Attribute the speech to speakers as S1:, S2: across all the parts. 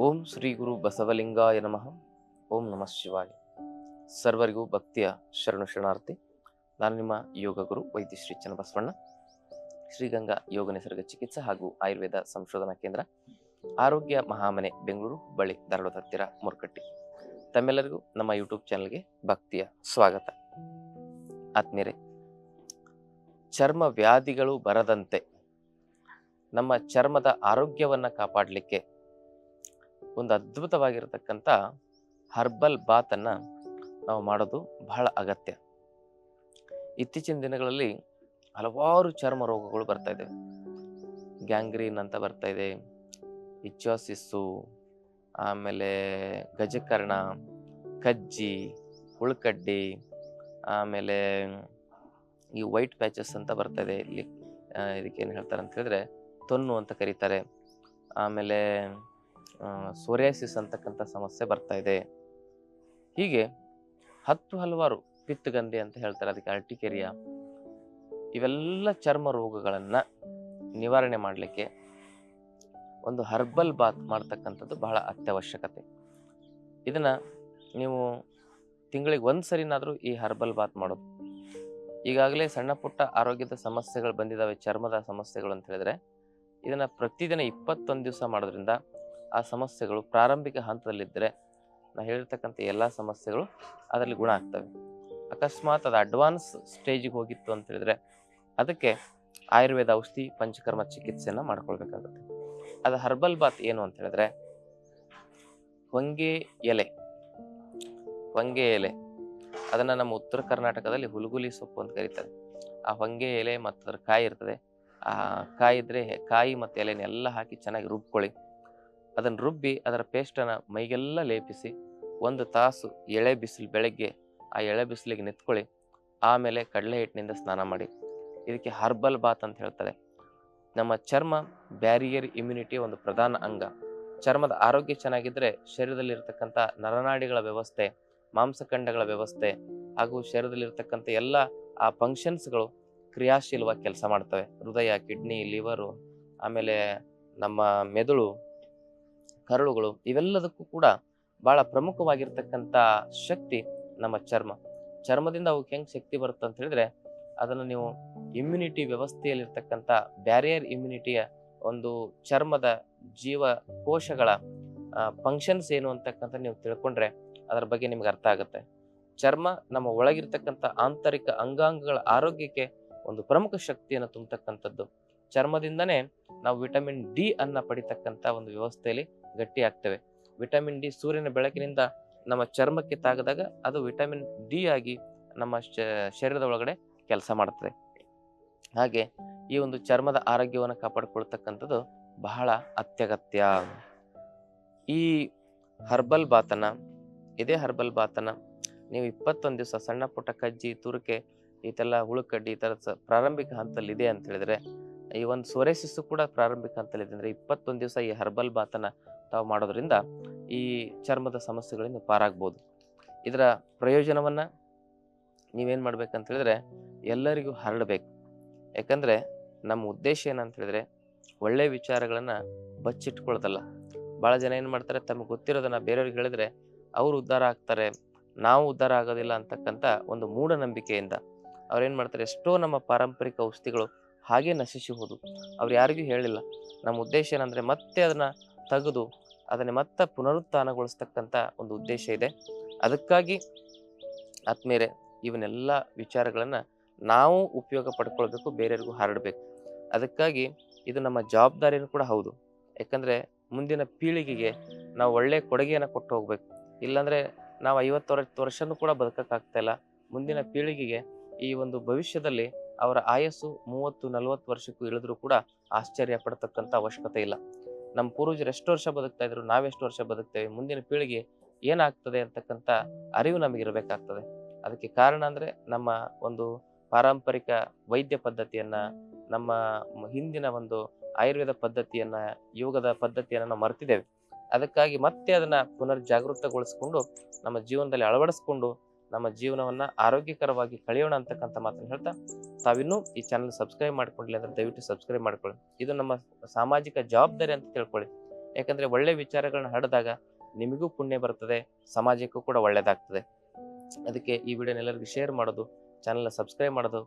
S1: ಓಂ ಶ್ರೀ ಗುರು ಬಸವಲಿಂಗಾಯ ನಮಃ. ಓಂ ನಮಃ ಶಿವಾಯ. ಸರ್ವರಿಗೂ ಭಕ್ತಿಯ ಶರಣು ಶರಣಾರ್ಥಿ. ನಾನು ನಿಮ್ಮ ಯೋಗ ಗುರು ವೈದ್ಯ ಶ್ರೀ ಚನ್ನಬಸವಣ್ಣ. ಶ್ರೀಗಂಗಾ ಯೋಗ ನಿಸರ್ಗ ಚಿಕಿತ್ಸೆ ಹಾಗೂ ಆಯುರ್ವೇದ ಸಂಶೋಧನಾ ಕೇಂದ್ರ, ಆರೋಗ್ಯ ಮಹಾಮನೆ, ಬೆಂಗಳೂರು, ಬಳಿ ಧಾರವಾಡದ ಹತ್ತಿರ ಮುರುಕಟ್ಟಿ. ತಮ್ಮೆಲ್ಲರಿಗೂ ನಮ್ಮ ಯೂಟ್ಯೂಬ್ ಚಾನಲ್ಗೆ ಭಕ್ತಿಯ ಸ್ವಾಗತ. ಆತ್ಮೀಯರೇ, ಚರ್ಮ ವ್ಯಾಧಿಗಳು ಬರದಂತೆ ನಮ್ಮ ಚರ್ಮದ ಆರೋಗ್ಯವನ್ನು ಕಾಪಾಡಲಿಕ್ಕೆ ಒಂದು ಅದ್ಭುತವಾಗಿರತಕ್ಕಂಥ ಹರ್ಬಲ್ ಬಾತನ್ನು ನಾವು ಮಾಡೋದು ಬಹಳ ಅಗತ್ಯ. ಇತ್ತೀಚಿನ ದಿನಗಳಲ್ಲಿ ಹಲವಾರು ಚರ್ಮ ರೋಗಗಳು ಬರ್ತಾ ಇದೆ ಗ್ಯಾಂಗ್ರೀನ್ ಅಂತ ಬರ್ತಾ ಇದೆ ಇಚ್ಚಾಸಿಸ್ಸು ಆಮೇಲೆ ಗಜಕರ್ಣ, ಕಜ್ಜಿ, ಹುಳ್ಕಡ್ಡಿ, ಆಮೇಲೆ ಈ ವೈಟ್ ಪ್ಯಾಚಸ್ ಅಂತ ಬರ್ತಾ ಇದೆ ಇಲ್ಲಿ ಇದಕ್ಕೆ ಏನು ಹೇಳ್ತಾರೆ ಅಂತ ಹೇಳಿದ್ರೆ ತೊನ್ನು ಅಂತ ಕರೀತಾರೆ. ಆಮೇಲೆ ಸೋರಿಯಾಸಿಸ್ ಅಂತಕ್ಕಂಥ ಸಮಸ್ಯೆ ಬರ್ತಾ ಇದೆ. ಹೀಗೆ ಹತ್ತು ಹಲವಾರು ಪಿತ್ತಗಂಧಿ ಅಂತ ಹೇಳ್ತಾರೆ ಅದಕ್ಕೆ ಅರ್ಟಿಕೆರಿಯಾ. ಇವೆಲ್ಲ ಚರ್ಮ ರೋಗಗಳನ್ನು ನಿವಾರಣೆ ಮಾಡಲಿಕ್ಕೆ ಒಂದು ಹರ್ಬಲ್ ಬಾತ್ ಮಾಡ್ತಕ್ಕಂಥದ್ದು ಬಹಳ ಅತ್ಯವಶ್ಯಕತೆ. ಇದನ್ನು ನೀವು ತಿಂಗಳಿಗೆ ಒಂದು ಸರಿನಾದರೂ ಈ ಹರ್ಬಲ್ ಬಾತ್ ಮಾಡೋದು. ಈಗಾಗಲೇ ಸಣ್ಣ ಪುಟ್ಟ ಆರೋಗ್ಯದ ಸಮಸ್ಯೆಗಳು ಬಂದಿದ್ದಾವೆ ಚರ್ಮದ ಸಮಸ್ಯೆಗಳು ಅಂತ ಹೇಳಿದ್ರೆ ಇದನ್ನು ಪ್ರತಿದಿನ ಇಪ್ಪತ್ತೊಂದು ದಿವಸ ಮಾಡೋದ್ರಿಂದ ಆ ಸಮಸ್ಯೆಗಳು ಪ್ರಾರಂಭಿಕ ಹಂತದಲ್ಲಿದ್ದರೆ ನಾ ಹೇಳಿರ್ತಕ್ಕಂಥ ಎಲ್ಲ ಸಮಸ್ಯೆಗಳು ಅದರಲ್ಲಿ ಗುಣ ಆಗ್ತವೆ. ಅಕಸ್ಮಾತ್ ಅದು ಅಡ್ವಾನ್ಸ್ ಸ್ಟೇಜಿಗೆ ಹೋಗಿತ್ತು ಅಂತ ಹೇಳಿದ್ರೆ ಅದಕ್ಕೆ ಆಯುರ್ವೇದ ಔಷಧಿ ಪಂಚಕರ್ಮ ಚಿಕಿತ್ಸೆಯನ್ನು ಮಾಡ್ಕೊಳ್ಬೇಕಾಗುತ್ತೆ. ಅದು ಹರ್ಬಲ್ ಬಾತ್ ಏನು ಅಂತ ಹೇಳಿದ್ರೆ ಹೊಂಗೆ ಎಲೆ ಹೊಂಗೆ ಎಲೆ, ಅದನ್ನು ನಮ್ಮ ಉತ್ತರ ಕರ್ನಾಟಕದಲ್ಲಿ ಹುಲುಗುಲಿ ಸೊಪ್ಪು ಅಂತ ಕರೀತಾರೆ. ಆ ಹೊಂಗೆ ಎಲೆ ಮತ್ತು ಅದರ ಕಾಯಿ ಇರ್ತದೆ, ಆ ಕಾಯಿ ಇದ್ರೆ ಕಾಯಿ ಮತ್ತು ಎಲೆನೆಲ್ಲ ಹಾಕಿ ಚೆನ್ನಾಗಿ ರುಬ್ಕೊಳ್ಳಿ. ಅದನ್ನು ರುಬ್ಬಿ ಅದರ ಪೇಸ್ಟನ್ನು ಮೈಗೆಲ್ಲ ಲೇಪಿಸಿ ಒಂದು ತಾಸು ಎಳೆ ಬಿಸಿಲು ಬೆಳಗ್ಗೆ ಆ ಎಳೆ ಬಿಸಿಲಿಗೆ ನಿಂತ್ಕೊಳ್ಳಿ. ಆಮೇಲೆ ಕಡಲೆ ಹಿಟ್ಟಿನಿಂದ ಸ್ನಾನ ಮಾಡಿ. ಇದಕ್ಕೆ ಹರ್ಬಲ್ ಬಾತ್ ಅಂತ ಹೇಳ್ತಾರೆ. ನಮ್ಮ ಚರ್ಮ ಬ್ಯಾರಿಯರ್ ಇಮ್ಯುನಿಟಿ ಒಂದು ಪ್ರಧಾನ ಅಂಗ. ಚರ್ಮದ ಆರೋಗ್ಯ ಚೆನ್ನಾಗಿದ್ದರೆ ಶರೀರದಲ್ಲಿರ್ತಕ್ಕಂಥ ನರನಾಡಿಗಳ ವ್ಯವಸ್ಥೆ, ಮಾಂಸಖಂಡಗಳ ವ್ಯವಸ್ಥೆ ಹಾಗೂ ಶರೀರದಲ್ಲಿರ್ತಕ್ಕಂಥ ಎಲ್ಲ ಆ ಫಂಕ್ಷನ್ಸ್ಗಳು ಕ್ರಿಯಾಶೀಲವಾಗಿ ಕೆಲಸ ಮಾಡ್ತವೆ. ಹೃದಯ ಕಿಡ್ನಿ ಲಿವರು ಆಮೇಲೆ ನಮ್ಮ ಮೆದುಳು ಕರಳುಗಳು ಇವೆಲ್ಲದಕ್ಕೂ ಕೂಡ ಬಹಳ ಪ್ರಮುಖವಾಗಿರ್ತಕ್ಕಂಥ ಶಕ್ತಿ ನಮ್ಮ ಚರ್ಮ. ಚರ್ಮದಿಂದ ಅವಕ್ಕೆ ಹೆಂಗೆ ಶಕ್ತಿ ಬರುತ್ತೆ ಅಂತ ಹೇಳಿದ್ರೆ ಅದನ್ನು ನೀವು ಇಮ್ಯುನಿಟಿ ವ್ಯವಸ್ಥೆಯಲ್ಲಿರ್ತಕ್ಕಂಥ ಬ್ಯಾರಿಯರ್ ಇಮ್ಯುನಿಟಿಯ ಒಂದು ಚರ್ಮದ ಜೀವ ಕೋಶಗಳ ಫಂಕ್ಷನ್ಸ್ ಏನು ಅಂತಕ್ಕಂಥ ನೀವು ತಿಳ್ಕೊಂಡ್ರೆ ಅದರ ಬಗ್ಗೆ ನಿಮ್ಗೆ ಅರ್ಥ ಆಗುತ್ತೆ. ಚರ್ಮ ನಮ್ಮ ಒಳಗಿರ್ತಕ್ಕಂಥ ಆಂತರಿಕ ಅಂಗಾಂಗಗಳ ಆರೋಗ್ಯಕ್ಕೆ ಒಂದು ಪ್ರಮುಖ ಶಕ್ತಿಯನ್ನು ತುಂಬತಕ್ಕಂಥದ್ದು. ಚರ್ಮದಿಂದನೇ ನಾವು ವಿಟಮಿನ್ ಡಿ ಅನ್ನ ಪಡಿತಕ್ಕಂಥ ಒಂದು ವ್ಯವಸ್ಥೆಯಲ್ಲಿ ಗಟ್ಟಿ ಆಗ್ತವೆ ವಿಟಮಿನ್ ಡಿ ಸೂರ್ಯನ ಬೆಳಕಿನಿಂದ ನಮ್ಮ ಚರ್ಮಕ್ಕೆ ತಾಗದಾಗ ಅದು ವಿಟಮಿನ್ ಡಿ ಆಗಿ ನಮ್ಮ ಶರೀರದ ಒಳಗಡೆ ಕೆಲಸ ಮಾಡುತ್ತದೆ ಹಾಗೆ ಈ ಒಂದು ಚರ್ಮದ ಆರೋಗ್ಯವನ್ನು ಕಾಪಾಡಿಕೊಳ್ತಕ್ಕಂಥದ್ದು ಬಹಳ ಅತ್ಯಗತ್ಯ. ಈ ಹರ್ಬಲ್ ಬಾತನ ಇದೇ ಹರ್ಬಲ್ ಬಾತನ ನೀವು ಇಪ್ಪತ್ತೊಂದು ದಿವಸ ಸಣ್ಣ ಪುಟ್ಟ ಕಜ್ಜಿ, ತುರುಕೆ, ಈ ಥರ ಹುಳುಕಡ್ಡಿ, ಈ ಥರದ ಪ್ರಾರಂಭಿಕ ಹಂತದಲ್ಲಿ ಇದೆ ಅಂತ ಹೇಳಿದ್ರೆ, ಈ ಒಂದು ಸೊರೆಸಿಸ್ಸು ಕೂಡ ಪ್ರಾರಂಭಿಕ ಹಂತದಲ್ಲಿದೆ ಅಂದರೆ ಇಪ್ಪತ್ತೊಂದು ದಿವಸ ಈ ಹರ್ಬಲ್ ಬಾತನ ತಾವು ಮಾಡೋದ್ರಿಂದ ಈ ಚರ್ಮದ ಸಮಸ್ಯೆಗಳಿಂದ ಪಾರಾಗ್ಬೋದು. ಇದರ ಪ್ರಯೋಜನವನ್ನು ನೀವೇನು ಮಾಡ್ಬೇಕಂತ ಹೇಳಿದ್ರೆ ಎಲ್ಲರಿಗೂ ಹರಡಬೇಕು. ಯಾಕಂದರೆ ನಮ್ಮ ಉದ್ದೇಶ ಏನಂತ ಹೇಳಿದ್ರೆ ಒಳ್ಳೆ ವಿಚಾರಗಳನ್ನು ಬಚ್ಚಿಟ್ಕೊಳ್ಳೋದಲ್ಲ ಭಾಳ ಜನ ಏನು ಮಾಡ್ತಾರೆ ತಮಗೆ ಗೊತ್ತಿರೋದನ್ನು ಬೇರೆಯವ್ರಿಗೆ ಹೇಳಿದ್ರೆ ಅವರು ಉದ್ಧಾರ ಆಗ್ತಾರೆ, ನಾವು ಉದ್ಧಾರ ಆಗೋದಿಲ್ಲ ಅಂತಕ್ಕಂಥ ಒಂದು ಮೂಢನಂಬಿಕೆಯಿಂದ ಅವ್ರೇನು ಮಾಡ್ತಾರೆ ಎಷ್ಟೋ ನಮ್ಮ ಪಾರಂಪರಿಕ ಔಷಧಿಗಳು ಹಾಗೆ ನಶಿಸಿ ಹೋದು. ಅವ್ರು ಯಾರಿಗೂ ಹೇಳಿಲ್ಲ. ನಮ್ಮ ಉದ್ದೇಶ ಏನಂದರೆ ಮತ್ತೆ ಅದನ್ನು ತೆಗೆದು ಅದನ್ನ ಮತ್ತೆ ಪುನರುತ್ಥಾನಗೊಳಿಸ್ತಕ್ಕಂಥ ಒಂದು ಉದ್ದೇಶ ಇದೆ. ಅದಕ್ಕಾಗಿ ಆತ್ಮೀಯರೇ, ಇವನ್ನೆಲ್ಲ ವಿಚಾರಗಳನ್ನು ನಾವು ಉಪಯೋಗ ಪಡ್ಕೊಳ್ಬೇಕು, ಬೇರೆಯವ್ರಿಗೂ ಹರಡಬೇಕು. ಅದಕ್ಕಾಗಿ ಇದು ನಮ್ಮ ಜವಾಬ್ದಾರಿಯೂ ಕೂಡ ಹೌದು. ಯಾಕಂದ್ರೆ ಮುಂದಿನ ಪೀಳಿಗೆಗೆ ನಾವು ಒಳ್ಳೆ ಕೊಡುಗೆಯನ್ನು ಕೊಟ್ಟು ಹೋಗ್ಬೇಕು. ಇಲ್ಲಾಂದರೆ ನಾವು ಐವತ್ತು ವರ್ಷ ವರ್ಷನೂ ಕೂಡ ಬದುಕಕ್ಕಾಗ್ತಾ ಇಲ್ಲ. ಮುಂದಿನ ಪೀಳಿಗೆಗೆ ಈ ಒಂದು ಭವಿಷ್ಯದಲ್ಲಿ ಅವರ ಆಯಸ್ಸು ಮೂವತ್ತು, ನಲವತ್ತು ವರ್ಷಕ್ಕೂ ಇಳಿದ್ರೂ ಕೂಡ ಆಶ್ಚರ್ಯ ಪಡ್ತಕ್ಕಂಥ ಅವಶ್ಯಕತೆ ಇಲ್ಲ. ನಮ್ಮ ಪೂರ್ವಜರು ಎಷ್ಟು ವರ್ಷ ಬದುಕ್ತಾ ಇದ್ರು ನಾವೆಷ್ಟು ವರ್ಷ ಬದುಕ್ತೇವೆ, ಮುಂದಿನ ಪೀಳಿಗೆ ಏನಾಗ್ತದೆ ಅಂತಕ್ಕಂಥ ಅರಿವು ನಮಗಿರಬೇಕಾಗ್ತದೆ ಅದಕ್ಕೆ ಕಾರಣ ಅಂದ್ರೆ ನಮ್ಮ ಒಂದು ಪಾರಂಪರಿಕ ವೈದ್ಯ ಪದ್ಧತಿಯನ್ನ, ನಮ್ಮ ಹಿಂದಿನ ಒಂದು ಆಯುರ್ವೇದ ಪದ್ಧತಿಯನ್ನ, ಯೋಗದ ಪದ್ಧತಿಯನ್ನ ನಾವು ಮರ್ತಿದ್ದೇವೆ. ಅದಕ್ಕಾಗಿ ಮತ್ತೆ ಅದನ್ನ ಪುನರ್ ಜಾಗೃತಗೊಳಿಸ್ಕೊಂಡು ನಮ್ಮ ಜೀವನದಲ್ಲಿ ಅಳವಡಿಸ್ಕೊಂಡು ನಮ್ಮ ಜೀವನವನ್ನ ಆರೋಗ್ಯಕರವಾಗಿ ಕಳೆಯೋಣ ಅಂತಕ್ಕಂಥ ಮಾತನ್ನು ಹೇಳ್ತಾ ತಾವಿನ್ನೂ ಈ ಚಾನಲ್ ಸಬ್ಸ್ಕ್ರೈಬ್ ಮಾಡ್ಕೊಂಡಿಲ್ಲ ಅಂದ್ರೆ ದಯವಿಟ್ಟು ಸಬ್ಸ್ಕ್ರೈಬ್ ಮಾಡ್ಕೊಳ್ಳಿ. ಇದು ನಮ್ಮ ಸಾಮಾಜಿಕ ಜವಾಬ್ದಾರಿ ಅಂತ ತಿಳ್ಕೊಳ್ಳಿ. ಯಾಕಂದ್ರೆ ಒಳ್ಳೆ ವಿಚಾರಗಳನ್ನ ಹರಡಿದಾಗ ನಿಮಗೂ ಪುಣ್ಯ ಬರ್ತದೆ ಸಮಾಜಕ್ಕೂ ಕೂಡ ಒಳ್ಳೇದಾಗ್ತದೆ. ಅದಕ್ಕೆ ಈ ವಿಡಿಯೋನ ಎಲ್ಲರಿಗೂ ಶೇರ್ ಮಾಡೋದು ಚಾನಲ್ನ ಸಬ್ಸ್ಕ್ರೈಬ್ ಮಾಡೋದು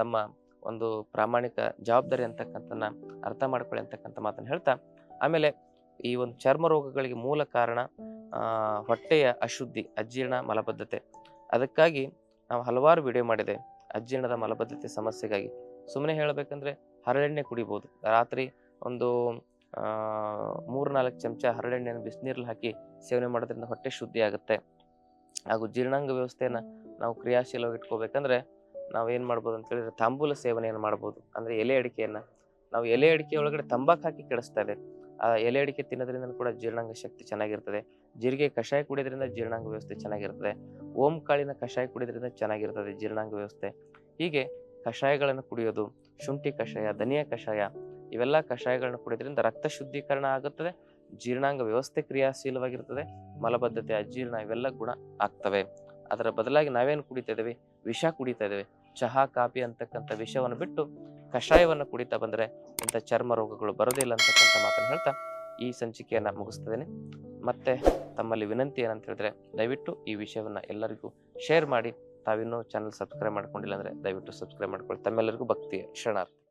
S1: ತಮ್ಮ ಒಂದು ಪ್ರಾಮಾಣಿಕ ಜವಾಬ್ದಾರಿ ಅಂತಕ್ಕಂಥನ್ನ ಅರ್ಥ ಮಾಡ್ಕೊಳ್ಳಿ ಅಂತಕ್ಕಂಥ ಮಾತನ್ನು ಹೇಳ್ತಾ, ಆಮೇಲೆ ಈ ಒಂದು ಚರ್ಮ ರೋಗಗಳಿಗೆ ಮೂಲ ಕಾರಣ ಹೊಟ್ಟೆಯ ಅಶುದ್ಧಿ, ಅಜೀರ್ಣ, ಮಲಬದ್ಧತೆ. ಅದಕ್ಕಾಗಿ ನಾವು ಹಲವಾರು ವಿಡಿಯೋ ಮಾಡಿದೆ, ಅಜೀರ್ಣದ ಮಲಬದ್ಧತೆ ಸಮಸ್ಯೆಗಾಗಿ. ಸುಮ್ಮನೆ ಹೇಳಬೇಕಂದ್ರೆ ಹರಳೆಣ್ಣೆ ಕುಡಿಬೋದು. ರಾತ್ರಿ ಒಂದು ಮೂರು ನಾಲ್ಕು ಚಮಚ ಹರಳೆಣ್ಣೆಯನ್ನು ಬಿಸಿನೀರಲ್ಲಿ ಹಾಕಿ ಸೇವನೆ ಮಾಡೋದ್ರಿಂದ ಹೊಟ್ಟೆ ಶುದ್ಧಿ ಆಗುತ್ತೆ. ಹಾಗೂ ಜೀರ್ಣಾಂಗ ವ್ಯವಸ್ಥೆಯನ್ನು ನಾವು ಕ್ರಿಯಾಶೀಲವಾಗಿ ಇಟ್ಕೋಬೇಕಂದ್ರೆ ನಾವು ಏನು ಮಾಡ್ಬೋದು ಅಂತ ಹೇಳಿದ್ರೆ ತಾಂಬೂಲ ಸೇವನೆಯನ್ನು ಮಾಡ್ಬೋದು. ಅಂದರೆ ಎಲೆ ಅಡಿಕೆಯನ್ನು. ನಾವು ಎಲೆ ಅಡಿಕೆ ಒಳಗಡೆ ತಂಬಾಕು ಹಾಕಿ ಕೆಡಿಸ್ತಾ ಆ ಎಲೆ ಅಡಿಕೆ ತಿನ್ನೋದ್ರಿಂದ ಕೂಡ ಜೀರ್ಣಾಂಗ ಶಕ್ತಿ ಚೆನ್ನಾಗಿರ್ತದೆ. ಜೀರಿಗೆ ಕಷಾಯ ಕುಡಿಯೋದ್ರಿಂದ ಜೀರ್ಣಾಂಗ ವ್ಯವಸ್ಥೆ ಚೆನ್ನಾಗಿರ್ತದೆ. ಓಂ ಕಾಳಿನ ಕಷಾಯ ಕುಡಿಯೋದ್ರಿಂದ ಚೆನ್ನಾಗಿರ್ತದೆ ಜೀರ್ಣಾಂಗ ವ್ಯವಸ್ಥೆ. ಹೀಗೆ ಕಷಾಯಗಳನ್ನು ಕುಡಿಯೋದು, ಶುಂಠಿ ಕಷಾಯ, ಧನಿಯಾ ಕಷಾಯ, ಇವೆಲ್ಲ ಕಷಾಯಗಳನ್ನು ಕುಡಿಯೋದ್ರಿಂದ ರಕ್ತ ಶುದ್ಧೀಕರಣ ಆಗುತ್ತದೆ, ಜೀರ್ಣಾಂಗ ವ್ಯವಸ್ಥೆ ಕ್ರಿಯಾಶೀಲವಾಗಿರ್ತದೆ, ಮಲಬದ್ಧತೆ, ಅಜೀರ್ಣ ಇವೆಲ್ಲ ಗುಣ ಆಗ್ತವೆ. ಅದರ ಬದಲಾಗಿ ನಾವೇನು ಕುಡಿತಾ ಇದ್ದೇವೆ? ವಿಷ ಕುಡಿತಾ ಇದ್ದೇವೆ. ಚಹಾ, ಕಾಫಿ ಅಂತಕ್ಕಂಥ ವಿಷವನ್ನು ಬಿಟ್ಟು ಕಷಾಯವನ್ನು ಕುಡಿತಾ ಬಂದರೆ ಇಂಥ ಚರ್ಮ ರೋಗಗಳು ಬರೋದಿಲ್ಲ ಅಂತಕ್ಕಂಥ ಮಾತನ್ನು ಹೇಳ್ತಾ ಈ ಸಂಚಿಕೆಯನ್ನು ಮುಗಿಸ್ತೇನೆ ಮತ್ತೆ ತಮ್ಮಲ್ಲಿ ವಿನಂತಿ ಏನಂತ ಹೇಳಿದ್ರೆ, ದಯವಿಟ್ಟು ಈ ವಿಷಯವನ್ನು ಎಲ್ಲರಿಗೂ ಶೇರ್ ಮಾಡಿ. ತಾವಿನ್ನೂ ಚಾನಲ್ ಸಬ್ಸ್ಕ್ರೈಬ್ ಮಾಡ್ಕೊಂಡಿಲ್ಲ ಅಂದರೆ ದಯವಿಟ್ಟು ಸಬ್ಸ್ಕ್ರೈಬ್ ಮಾಡ್ಕೊಳ್ಳಿ. ತಮ್ಮೆಲ್ಲರಿಗೂ ಭಕ್ತಿಯ ಶರಣಾರ್ಥಿ.